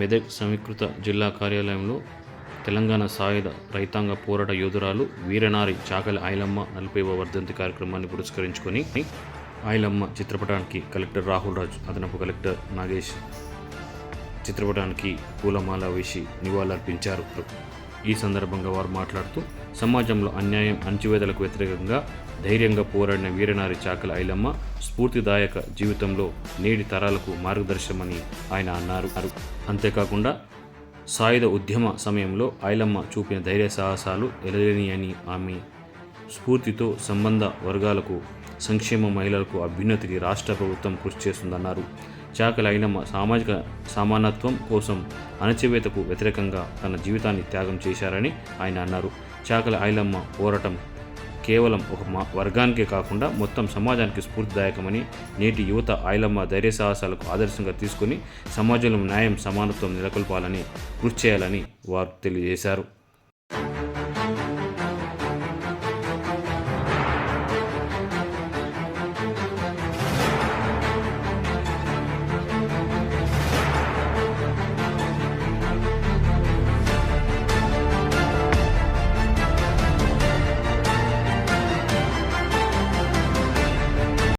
మెదక్ సమీకృత జిల్లా కార్యాలయంలో తెలంగాణ సాయుధ రైతాంగ పోరాట యోధురాలు వీరనారి చాకలి ఐలమ్మ నలభైవ వర్ధంతి కార్యక్రమాన్ని పురస్కరించుకొని ఐలమ్మ చిత్రపటానికి కలెక్టర్ రాహుల్ రాజ్ అదనపు కలెక్టర్ నాగేష్ చిత్రపటానికి పూలమాల వేసి నివాళులర్పించారు. ఈ సందర్భంగా వారు మాట్లాడుతూ సమాజంలో అన్యాయం అంచువేదలకు వ్యతిరేకంగా ధైర్యంగా పోరాడిన వీరనారి చాకల ఐలమ్మ స్ఫూర్తిదాయక జీవితంలో నేటి తరాలకు మార్గదర్శమని ఆయన అన్నారు. అంతేకాకుండా సాయుధ ఉద్యమ సమయంలో ఐలమ్మ చూపిన ధైర్య సాహసాలు ఎలలేని అని ఆమె స్ఫూర్తితో సంబంధ వర్గాలకు సంక్షేమ మహిళలకు అభ్యున్నతికి రాష్ట్ర ప్రభుత్వం కృషి చేస్తుందన్నారు. చాకలి ఐలమ్మ సామాజిక సమానత్వం కోసం అణచివేతకు వ్యతిరేకంగా తన జీవితాన్ని త్యాగం చేశారని ఆయన అన్నారు. చాకలి ఐలమ్మ పోరాటం కేవలం ఒక మా వర్గానికే కాకుండా మొత్తం సమాజానికి స్ఫూర్తిదాయకమని నేటి యువత ఐలమ్మ ధైర్య సాహసాలకు ఆదర్శంగా తీసుకుని సమాజంలో న్యాయం సమానత్వం నెలకొల్పాలని కృషి చేయాలని వారు తెలియజేశారు.